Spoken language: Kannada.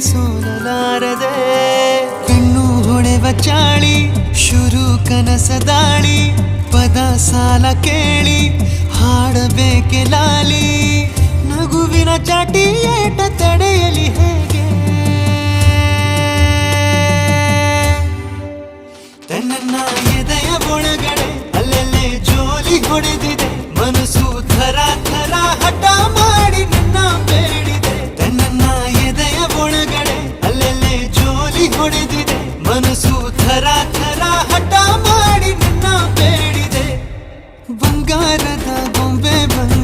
ಸೋಲಲಾರದೆ ಕಣ್ಣು ಹೊಡೆವ ಚಾಳಿ, ಶುರು ಕನಸ ದಾಳಿ, ಪದ ಸಾಲ ಕೇಳಿ, ಹಾಡಬೇಕೆ ಲಾಲಿ, ನಗುವಿನ ಚಾಟಿ ಏಟ ತಡೆಯಲಿ ಹೇಗೆ? ತನ್ನ ಎದೆಯ ಒಳಗಡೆ ಬಂಗಾರದ ಗೊಂಬೆ ಬಂದು